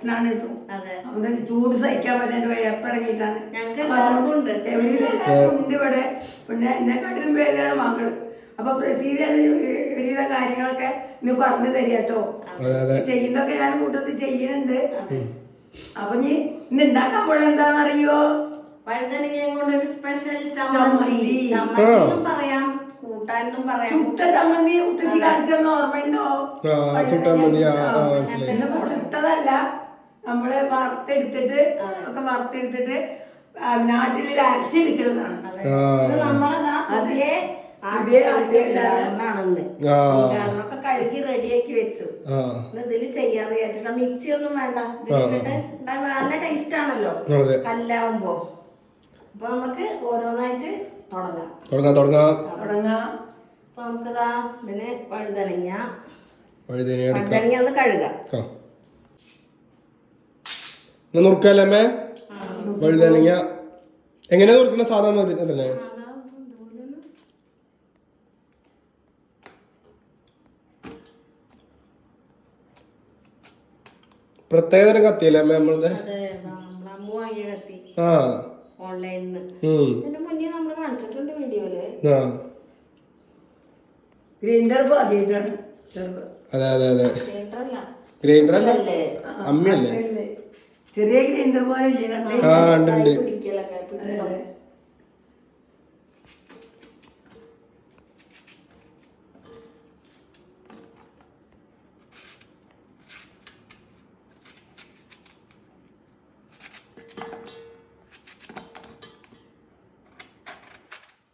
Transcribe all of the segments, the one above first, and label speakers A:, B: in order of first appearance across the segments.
A: പ്രശ്നമാണ് കേട്ടോ
B: അതെ.
A: അപ്പൊ ചൂട് സഹിക്കാൻ പറ്റാണ്ട്
B: വയർപ്പിറങ്ങിയിട്ടാണ് ഉണ്ട്.
A: ഇവിടെ. പിന്നെ എന്നെക്കാട്ടിലും പേരാണ് മകൾ. അപ്പൊ പ്രസീതാണ് ഒരുവിധ കാര്യങ്ങളൊക്കെ ഇന്ന് പറഞ്ഞു തരിക കേട്ടോ ചെയ്യുന്നൊക്കെ ഞാൻ കൂട്ടത്തിൽ ചെയ്യുന്നുണ്ട്. അപ്പൊ നീ ഇന്ന് ഉണ്ടാക്കാൻ പോണ എന്താണെന്നറിയോ
B: വഴുതനങ്ങ കൊണ്ടൊരു സ്പെഷ്യൽ
A: ചമ്മന്തി.
B: പറയാം
A: ചുട്ട ചമ്മന്തി മുത്തശ്ശി കാണിച്ചെന്ന് ഓർമ്മയുണ്ടോ?
C: ആ ചുട്ടാ
A: നമ്മൾ വറുത്തെടുത്തിട്ട് ഒക്കെ വറുത്തെടുത്തിട്ട് നാട്ടിൽ അരച്ചെടുക്കുന്നതാണ്
B: നമ്മളതാ ഒക്കെ കഴുകി റെഡിയാക്കി വെച്ചു. ഇതിൽ ചെയ്യാന്ന് വിചാരിച്ചിട്ട് മിക്സി ഒന്നും വേണ്ട. നല്ല ടേസ്റ്റ് ആണല്ലോ. കല്ലാവുമ്പോ. അപ്പൊ നമുക്ക് ഓരോന്നായിട്ട് തുടങ്ങാം.
C: തുടങ്ങാം തുടങ്ങാം.
A: തുടങ്ങാം.
B: അപ്പൊ നമുക്കിതാ ഇതിന് വഴുതനങ്ങ. വഴുതനങ്ങ ഒന്ന് കഴുകാം.
C: ആ എന്നാ നുറുക്കല്ലേ വഴുതനങ്ങ. എങ്ങനെയാ നുറുക്കണ? സാധാ മതി തന്നെ പ്രത്യേക തരം കത്തിയല്ലേ അമ്മ നമ്മളത് ആ.
B: ഓൺലൈനിൽ നിന്ന്
C: ഉം.
B: ഇതിന്റെ മുന്നേ നമ്മൾ കാണിച്ചിട്ടുണ്ട് വീഡിയോയിൽ.
C: ആ.
A: ഗ്രൈൻഡർ
C: അതെ അതെ അതെ. ഗ്രൈൻഡർ അല്ല
B: അല്ലേ
C: അമ്മയല്ലേ?
A: ചെറിയ ഗ്രൈൻഡർ പോലെ ഇല്ലേ കണ്ടേ?
C: ആ ഉണ്ട് ഉണ്ട്.
B: പിടിക്കലൊക്കെ പിടിക്കണം.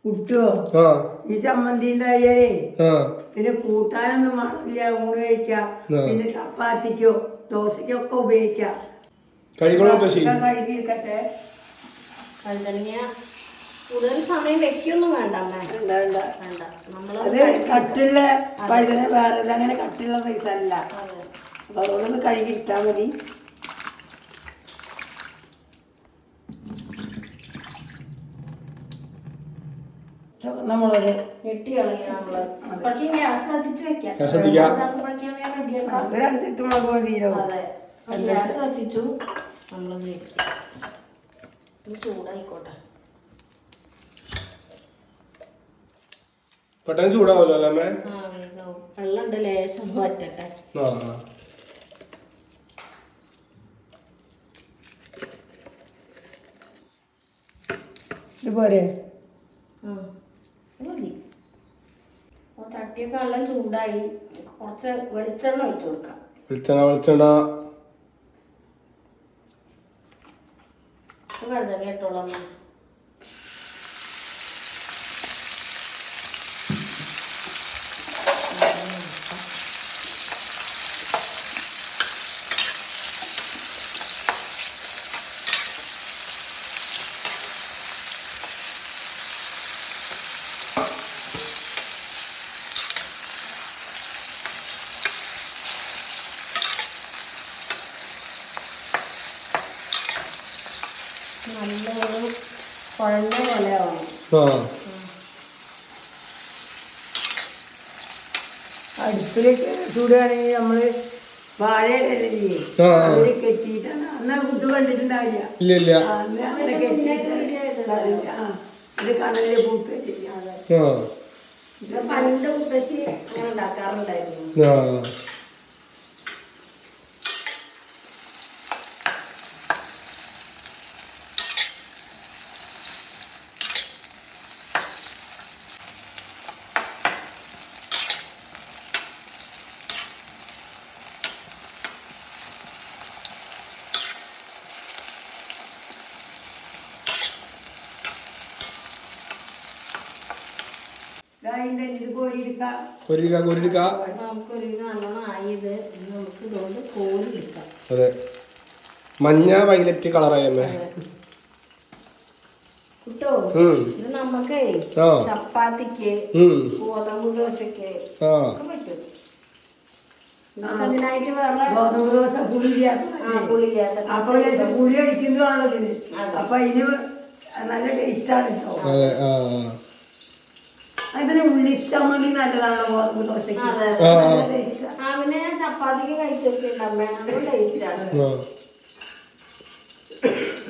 A: കുട്ടുവോ
C: ആ.
A: ഈ ചമ്മന്തി ഉണ്ടായാലേ
C: ആ.
A: പിന്നെ കൂട്ടാനൊന്നും വേണമില്ല ഊണ് കഴിക്കാം. പിന്നെ ചപ്പാത്തിക്കോ ദോശയ്ക്കോ ഒക്കെ ഉപയോഗിക്കാം.
C: കഴിക്കണം
A: ചെയ്യും കഴുകിയെടുക്കട്ടെ.
B: വഴുതനങ്ങ കൂടുതൽ സമയം വെക്കൊന്നും വേണ്ട
A: വേണ്ട, വേണ്ട.
B: നമ്മൾ
A: അത് കട്ടുള്ള വഴുതന വേറെ അങ്ങനെ കട്ടില്ല സൈസ് അല്ല. അപ്പൊ അതുകൊണ്ടൊന്ന് കഴുകി ഇട്ടാൽ മതി. ചുവന്ന മുളക്
B: ഞെട്ടി കളഞ്ഞ നമ്മൾ. അപ്പോഴേക്കും ഗ്യാസ് കത്തിച്ച് വെക്കാം.
C: ഗ്യാസ് കത്തിക്കാം.
B: ഇതാക്കുമ്പോഴേക്കും വേഗം റെഡിയാക്കാം?
A: ഒരു അഞ്ചെട്ട് മുളക് മതിയോ
B: ഗ്യാസ് കത്തിച്ചു. നമ്മളൊന്ന് ഞെട്ടി ഇനി ചൂടായിക്കോട്ടെ.
C: പെട്ടെന്ന് ചൂടാവല്ലോ അല്ലേ
B: വെള്ളമുണ്ട് ലേശം വറ്റട്ടെ.
C: പോരെ?
A: ഇതുപോലെ
B: ആ ഇത് മതി. ചട്ടിയൊക്കെ നല്ല ചൂടായി. കുറച്ച് വെളിച്ചെണ്ണ ഒഴിച്ചു കൊടുക്കാം.
C: വെളിച്ചെണ്ണ വെളിച്ചെണ്ണ.
B: കഴുതങ്ങ കേട്ടോളാം അമ്മ. നല്ല ഒരു കുഴഞ്ഞ പോലെ ആവണം
C: ആ.
A: അടുപ്പിലേക്ക് ചൂടുകയാണെങ്കിൽ നമ്മൾ വാഴയിലല്ലേ. അതിൽ കെട്ടിയിട്ടാണ് അന്ന് കുട്ടു കണ്ടിട്ടുണ്ടാവില്ല.
C: ഇല്ല ഇല്ല.
A: ആ, അന്ന് അങ്ങനെ കെട്ടിയിട്ട് ഇത് കടലിൽ പൂത്ത്
B: ഇത് പണ്ട് മുത്തശ്ശി അങ്ങനെ ഉണ്ടാക്കാറുണ്ടായിരുന്നു
C: ആ
A: ദാ ഇതിന്റെ ഇത് കോരിയെടുക്കാം
C: കൊരിക കൊരിക
B: അപ്പൊ നമുക്കൊരു ഇത് നല്ലോണം ആയത് ഇനി നമുക്ക് ഇതുകൊണ്ട് കോരി എടുക്കാം
C: അതെ. മഞ്ഞ വൈലറ്റ് കളറായി അമ്മേ
B: നമുക്ക് ചപ്പാത്തിക്ക് ഗോതമ്പ് ദോശക്ക് അതിനായിട്ട് വേറെ
A: ഗോതമ്പ് ദോശ പുളിയില്ലാത്ത അപ്പൊ പുളി ഇതിന്. അപ്പൊ നല്ല ടേസ്റ്റാണ് കേട്ടോ അതിന് ഉള്ളിച്ചമ്മന്തി നല്ലതാണല്ലോ ഗോതമ്പ് ദോശയ്ക്ക്
B: പിന്നെ ഞാൻ ചപ്പാത്തിക്ക് കഴിച്ചു നോക്കിയിട്ടുണ്ട്. അമ്മ നല്ല ടേസ്റ്റാണ്
C: ആ.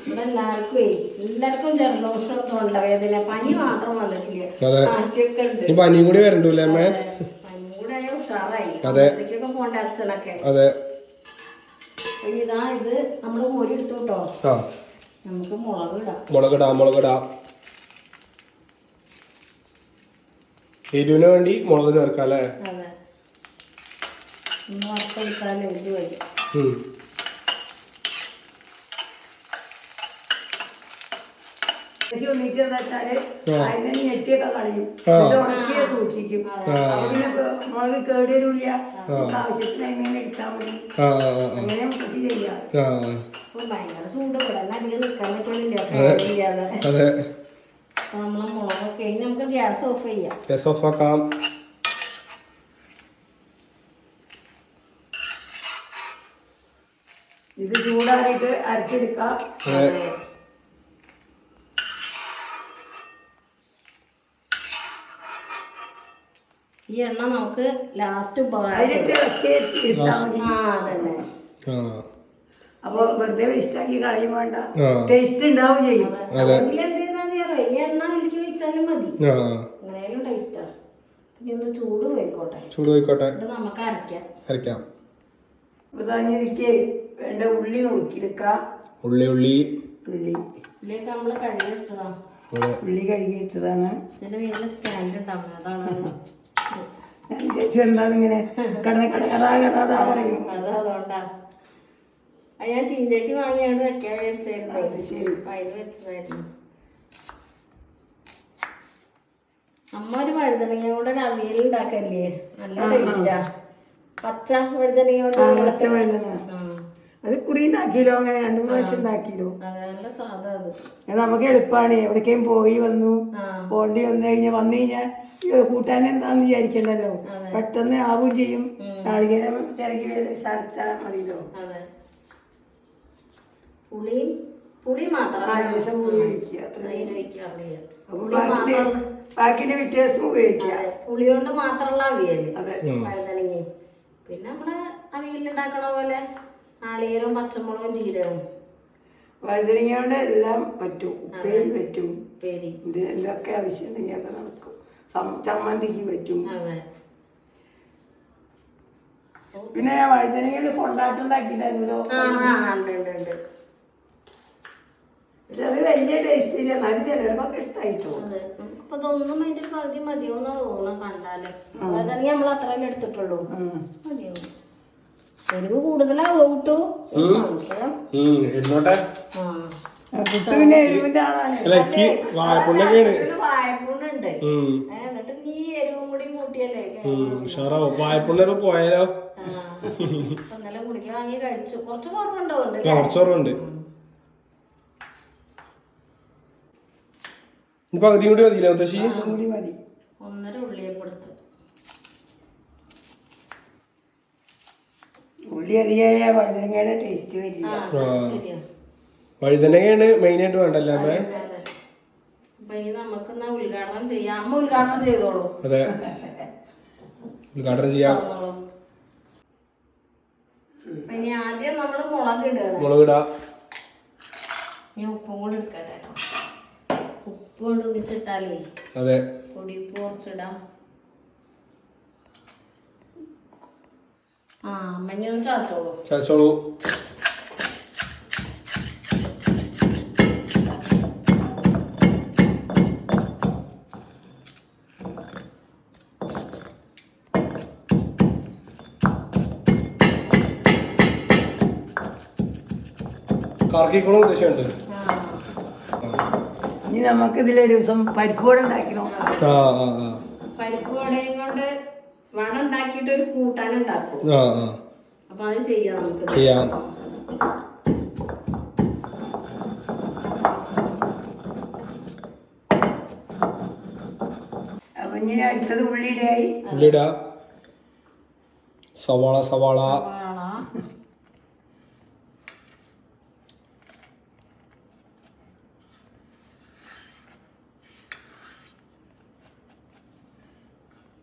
B: ഇവിടെ എല്ലാവർക്കും എല്ലാവർക്കും ജലദോഷം തൊണ്ടവേദന പനി മാത്രം വന്നിട്ടില്ല. ബാക്കിയൊക്കെ ഉണ്ട്
C: കൂടി വരണ്ടൂല്ലേ അമ്മേ?
B: പനി കൂടെ ആയ ഉഷാറായി.
C: അതെ.
B: പോണ്ട അച്ഛനൊക്കെ?
C: അതെ.
B: ഇനി ഇതാ ഇത് നമ്മൾ കോരി എടുത്തു കേട്ടോ
C: മുളക്
B: നമുക്ക് മുളക് ഇടാം.
C: മുളക് മുളകിടാം എരിവിന് വേണ്ടി മുളക് ചേർക്കാം അല്ലേ
B: അതെ
A: അതിനെ ഞെട്ടിയൊക്കെ കളയും.
C: ആ.
A: എന്നിട്ട് ഉണക്കിയെ സൂക്ഷിക്കും.
C: ആ.
A: അപ്പൊ പിന്നെ മുളക് കേടുവരില്ല. ആവശ്യത്തിന് എങ്ങനെ അങ്ങനെ നമുക്ക് ചെയ്യാം.
B: ഭയങ്കര ചൂട് ഇവിടെ. അധികം നിൽക്കാൻ പറ്റുന്നില്ല മുളകൊക്കെ ഇനി നമുക്ക് ഗ്യാസ് ഓഫ് ചെയ്യാം.
C: ഗ്യാസ് ഓഫ് ആക്കാം.
A: ഇത് ചൂടാറിയിട്ട് അരച്ചെടുക്കാം.
B: ഈ എണ്ണ നമുക്ക് ലാസ്റ്റ്
A: അപ്പൊ വെറുതെ വേസ്റ്റാക്കി കളയും വേണ്ട. ടേസ്റ്റ് ഉണ്ടാവും ചെയ്യും
C: അതെ.
B: അതിൽ എന്ത് ചെയ്താൽ മതി ഈ എണ്ണ ഒഴുക്കി വെച്ചാലും മതി.
C: ആ.
B: അങ്ങനെയാലും ടേസ്റ്റാ ഇനി ഒന്ന് ചൂട് പോയിക്കോട്ടെ.
C: ചൂട് പോയിക്കോട്ടെ.
B: നമുക്ക്
A: അരക്കാം അരക്കാം വേണ്ട ഉള്ളി നോക്കിയെടുക്കാം
C: ഉള്ളി ഉള്ളി.
A: ഉള്ളി.
B: ഉള്ളിയൊക്കെ നമ്മൾ കഴുകി വെച്ചതാ.
A: ഉള്ളി കഴുകി വെച്ചതാണ്.
B: എന്റെ മേലിൽ സ്റ്റാൻഡ് ഉണ്ടാവും. അതാണ്
A: ഞാൻ വിചാരിച്ചു എന്താണ് ഇങ്ങനെ കടന്ന് പറയും.
B: ഞാൻ ചീഞ്ചട്ടി വാങ്ങിയാണ് വെക്കാൻ വിചാരിച്ചായിരുന്നു അതിന് വെച്ചതായിരുന്നു. അമ്മ ഒരു വഴുതനങ്ങ കൊണ്ട് ഒരു അവിയൽ ഉണ്ടാക്കല്ലേ നല്ല ടേസ്റ്റാ പച്ച വഴുതനങ്ങ കൊണ്ട്
A: പച്ച
B: വഴുതന
A: അത് കുറി ഉണ്ടാക്കിയില്ലോ അങ്ങനെ രണ്ടു പ്രാവശ്യം ഉണ്ടാക്കിയല്ലോ.
B: അത്
A: നമുക്ക് എളുപ്പമാണ് എവിടേക്കും പോയി വന്നു പോണ്ടി വന്നു കഴിഞ്ഞാൽ വന്നു കഴിഞ്ഞാൽ കൂട്ടാൻ എന്താന്ന് വിചാരിക്കണ്ടല്ലോ. പെട്ടെന്ന് ആവുകയും ചെയ്യും. നാളികേരം ചിരകി ചതച്ചാൽ മതിയല്ലോ.
B: പുളിയും പുളി മാത്രം
A: ആ ദിവസം പുളി ഒഴിക്കുക. അത്ര ബാക്കിന്റെ വ്യത്യാസം ഉപയോഗിക്കുക.
B: പുളി കൊണ്ട് മാത്രമുള്ള അവിയൽ.
A: അതെ.
B: വഴുതനങ്ങയും. പിന്നെ നമ്മൾ അവിയലുണ്ടാക്കണ പോലെ നാളികേരവും പച്ചമുളകും ജീരകവും.
A: വഴുതനങ്ങ കൊണ്ട് എല്ലാം പറ്റും. ഉപ്പേരി പറ്റും.
B: പേരി
A: ഇത് എന്തൊക്കെ ആവശ്യമുണ്ടെങ്കിൽ അത് നടക്കും. ചമ്മന്തിക്ക് പറ്റും.
B: അതെ.
A: പിന്നെ വഴുതനങ്ങയുടെ കൊണ്ടാട്ടം ഉണ്ടാക്കിയിട്ടുണ്ടായിരുന്നല്ലോ?
B: ആ ആ ഉണ്ട് ഉണ്ട് ഉണ്ട്.
A: പക്ഷെ അത് വലിയ ടേസ്റ്റ് ഇല്ല. എന്നാലും ചിലർക്കൊക്കെ ഇഷ്ടമായിട്ടോ
B: നമുക്കിപ്പോ ഇതൊന്നും അതിന്റെ ഒരു പകുതി മതിയോന്ന് തോന്നുന്നു കണ്ടാൽ. അതാണെങ്കിൽ നമ്മൾ അത്രയല്ലേ എടുത്തിട്ടുള്ളൂ. മതിയാവും എരിവ് കൂടുതലാവോ കിട്ടൂ സംശയം.
A: പിന്നെ എരിവിന്റെ ആളാണ്.
B: എന്നിട്ട് നീ എരിവും കൂടി കൂട്ടിയല്ലേ?
C: ഉം ഉഷാറാവും. പോയാലോ.
B: അപ്പൊ ഇന്നലെ ഗുളിക വാങ്ങി കഴിച്ചു. കുറച്ച്
C: കുറവുണ്ടോ? കുറച്ച് കുറവുണ്ട്. പകുതി കൂടി മതിയില്ല മുത്തശ്ശി?
A: കൂടി മതി.
B: ഒന്നര ഉള്ളിയപ്പെടുത്ത്
A: ഉള്ളി അധികമായ വഴുതനങ്ങയുടെ ടേസ്റ്റ് വരില്ല.
B: ആ അത് ശരിയാ.
C: വഴുതനങ്ങയാണ് മെയിനായിട്ട് വേണ്ടല്ലേ അമ്മേ?
B: നമുക്ക് ഉദ്ഘാടനം ചെയ്യാം. അമ്മ ഉദ്ഘാടനം ചെയ്തോളൂ.
C: അതെ. ഉദ്ഘാടനം ചെയ്യാം.
B: ആദ്യം നമ്മൾ മുളക്
C: മുളകിടാ
B: ഞാൻ ഉപ്പും കൂടി കേട്ടോ ഉപ്പ് കൊണ്ട് ഒന്നിച്ചിട്ടാലേ
C: അതെ.
B: കുറച്ചിടാം ആ ചാച്ചോളൂ.
C: കറക്കിക്കോളും ഉദ്ദേശമുണ്ട്
A: ഇനി നമുക്ക് ഇതിലൊരു ദിവസം പരിപ്പുവട ഉണ്ടാക്കി നോക്കാം
C: ആ ആ ആ.
B: പരിപ്പ് വടയും കൊണ്ട് വട ഉണ്ടാക്കിയിട്ട് ഒരു കൂട്ടാൻ ഉണ്ടാക്കും
C: ആ ആ.
B: അപ്പൊ അത് ചെയ്യാം നമുക്ക്.
C: ചെയ്യാം.
A: അപ്പൊ ഇനി അടുത്തത് ഉള്ളിയുടെയായി.
C: ഉള്ളിടാ സവാള. സവാള
B: സവാള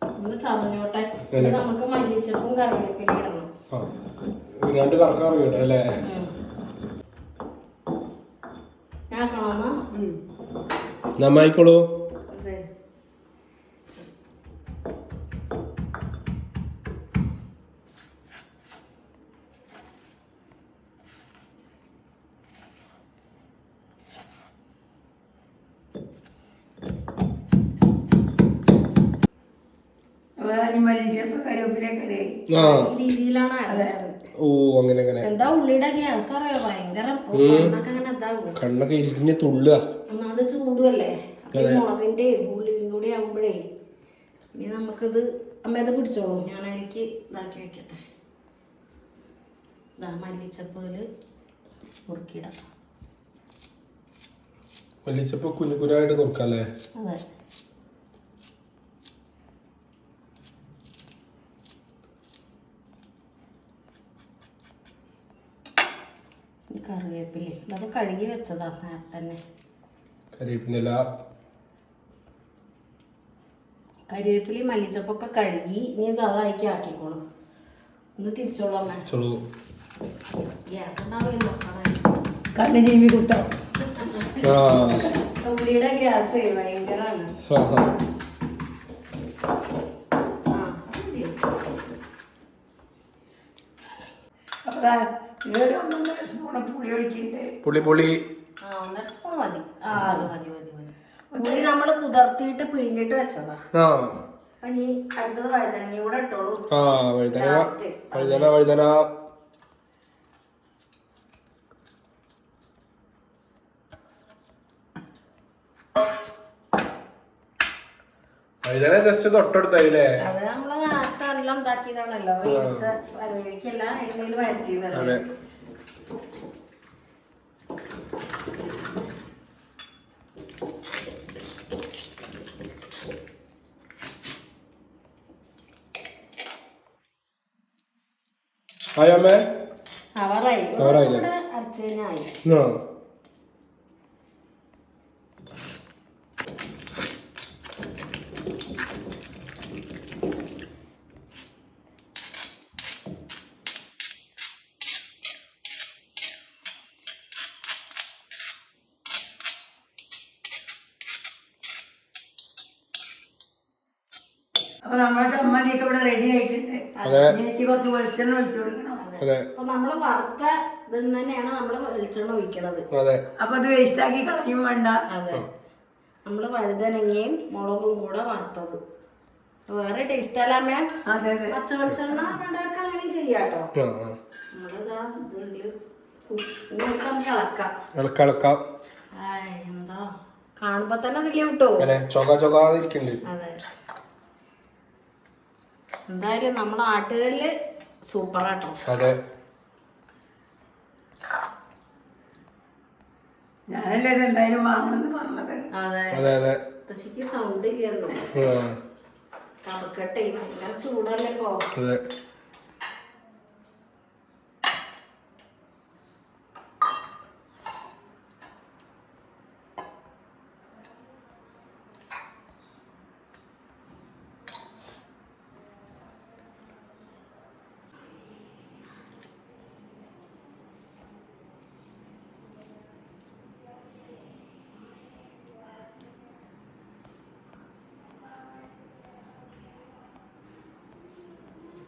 B: ഒന്ന് ചതഞ്ഞോട്ടെ ഇനി നമുക്ക് മല്ലിച്ചപ്പും കറിവേപ്പില ഇടണം
C: രണ്ട് അല്ലേ.
B: ഞാൻ കാണാമ
A: ഉം.
C: നന്നായിക്കോളൂ
B: രീതിയിലാണ്
C: ഓ അങ്ങനെ അങ്ങനെ.
B: എന്താ ഉള്ളിയുടെ ഗ്യാസ് അറിയോ? ഭയങ്കര. കണ്ണൊക്കെ അങ്ങനെ ഇതാകും.
C: കണ്ണൊക്കെ ഇരിഞ്ഞ് തുള്ളുക.
B: ഒന്നാമത് ചൂടുമല്ലേ മുളകിന്റെയും ഉള്ളിയും കൂടി ആകുമ്പോഴേ ഇനി നമുക്കിത് അമ്മ ഇത് പിടിച്ചോളൂ ഞാൻ അതിലേക്ക് ഇതാക്കി വെക്കട്ടെ. ഇതാ മല്ലിച്ചപ്പിൽ മുറുക്കിയിടാം.
C: മല്ലിച്ചപ്പ് കുനുകുനായിട്ട് നോക്കല്ലേ
B: അതെ ഈ കറിവേപ്പില ഇതൊക്കെ കഴുകി വെച്ചതാ തന്നെ.
C: കരിവേപ്പിനില
B: കരിവേപ്പില മല്ലിച്ചപ്പൊക്കെ കഴുകി ഇനി ഇത് അതാക്കി ആക്കിക്കോളും. ഒന്ന് തിരിച്ചോളാം ഗ്യാസ് ഉണ്ടാവില്ല
A: കണ്ണ് ജീവി
C: ആ.
B: ഉള്ളിയുടെ ഗ്യാസ് ഭയങ്കരമാണ്
C: ആ, ആ.
B: ആ
A: അപ്പൊ പുളി
C: പുളി പുളി.
B: നമ്മൾ കുതിർത്തിയിട്ട് പിഴിഞ്ഞിട്ട് വെച്ചതാ. ഇനി അടുത്തത് വഴുതനങ്ങ കൂടെ ഇട്ടോളൂ.
C: ആ വഴുതന. വഴുതന വഴുതന. വഴുതന ജസ്റ്റ് തൊട്ടടുത്തായില്ലേ?
B: അത് നമ്മൾ നേരത്തെ എല്ലാം ഇതാക്കിയതാണല്ലോ വേവിച്ച വേവിക്കല്ല എണ്ണയിൽ വഴറ്റിയതല്ലേ
C: അതെ. ആയമ്മേ
B: അവറായി
C: അവറായില്ലേ?
B: കഴിഞ്ഞായി
C: ആ.
A: അപ്പൊ നമ്മളെ ചമ്മന്തിയൊക്കെ ഇവിടെ റെഡി ആയിട്ടുണ്ട്.
C: അതെ.
A: എനിക്ക് കുറച്ച് വെളിച്ചെണ്ണ ഒഴിച്ചു കൊടുക്കണം.
B: അപ്പൊ നമ്മൾ വറുത്ത ഇതിൽ തന്നെയാണ് നമ്മൾ വെളിച്ചെണ്ണ ഒഴിക്കണത്.
C: അതെ.
A: അപ്പൊ അത് വേസ്റ്റ് ആക്കി കളയും വേണ്ട.
B: അതെ. നമ്മൾ വഴുതനങ്ങയും മുളകും കൂടെ വറുത്തത്. വേറെ ടേസ്റ്റ് അല്ലാമേ
A: അതെ അതെ.
B: പച്ച വെളിച്ചെണ്ണ വേണ്ടവർക്ക് അങ്ങനെ ചെയ്യാട്ടോ. നമ്മളിതാ ഇതിൽ ഇളക്കാം. എന്താ? കാണുമ്പോ തന്നെ അതിലേ
C: വിട്ടോ ചൊക ചൊകാതിരിക്കുന്നുണ്ട്
B: അതെ. എന്തായാലും നമ്മുടെ ആട്ടുകല്ല് സൂപ്പറാട്ടോ.
C: അതെ.
A: ഞാനല്ലേ ഇത് എന്തായാലും വാങ്ങണമെന്ന് പറഞ്ഞത്.
B: അതെ.
C: അതെ അതെ.
B: സൗണ്ട് കേറുന്നു
C: ആ.
B: കറുക്കട്ടെ ഭയങ്കര ചൂടല്ലേ ഇപ്പോ?
C: അതെ ആ മാളും അങ്ങനെ കഴിച്ചു തുടങ്ങി ഉം.
B: ഹലോ എങ്ങനെയുണ്ട്
C: ആണോ ആ
B: എങ്ങനെ ചോദിക്കണേന്റെ മുന്നേ മാൾ സൂപ്പർ പറഞ്ഞു
C: ആ.
B: Taste ഇല്ലേ?
C: കഴിച്ചില്ലേ
B: ഉം.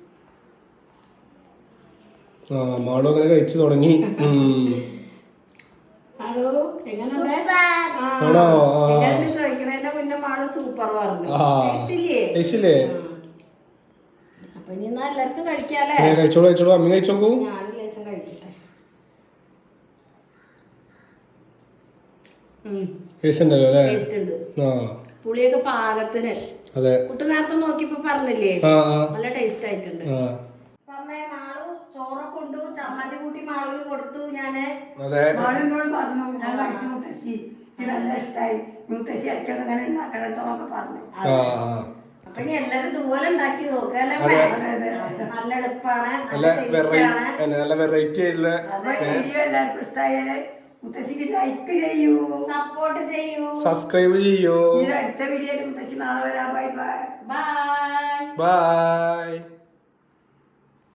B: അപ്പൊ എന്നാ എല്ലാവർക്കും കഴിക്കാല്ലേ
C: ഏ, കഴിച്ചോളൂ കഴിച്ചോളൂ. അമ്മ കഴിച്ചോക്കൂ അല്ലേ? ആ.
B: പുളിയൊക്കെ പാകത്തിന്.
C: അതെ.
B: നോക്കിപ്പോ നോക്കിയപ്പോ പറഞ്ഞില്ലേ?
C: ആ ആ.
B: നല്ല ടേസ്റ്റ് ആയിട്ടുണ്ട്.
C: ആ.
B: മാളു കൊണ്ടു ചമ്മന്തി കൂട്ടി മാളിൽ കൊടുത്തു ഞാൻ
C: അതെ.
A: മോളിനോട് പറഞ്ഞു ഞാൻ കഴിച്ചു മുത്തശ്ശി ഇത് നല്ല ഇഷ്ടായി മുത്തശ്ശി ഇടയ്ക്കൊക്കെ അങ്ങനെ ഉണ്ടാക്കണം കേട്ടോ എന്നൊക്കെ പറഞ്ഞു
B: അപ്പൊ ഇനി എല്ലാരും ഇതുപോലെ ഉണ്ടാക്കി നോക്കല്ലേ നല്ല എളുപ്പാണ്
C: നല്ല വെറൈറ്റി
B: ആണ്.
C: നല്ല വെറൈറ്റി ആയിട്ടുള്ള
A: വീഡിയോ എല്ലാവർക്കും ഇഷ്ടമായാൽ മുത്തശ്ശിക്ക് ലൈക്ക് ചെയ്യൂ.
B: സപ്പോർട്ട് ചെയ്യൂ.
C: സബ്സ്ക്രൈബ് ചെയ്യൂ.
A: അടുത്ത മുത്തശ്ശി നാളെ വരാം. Bye bye.
B: Bye
C: bye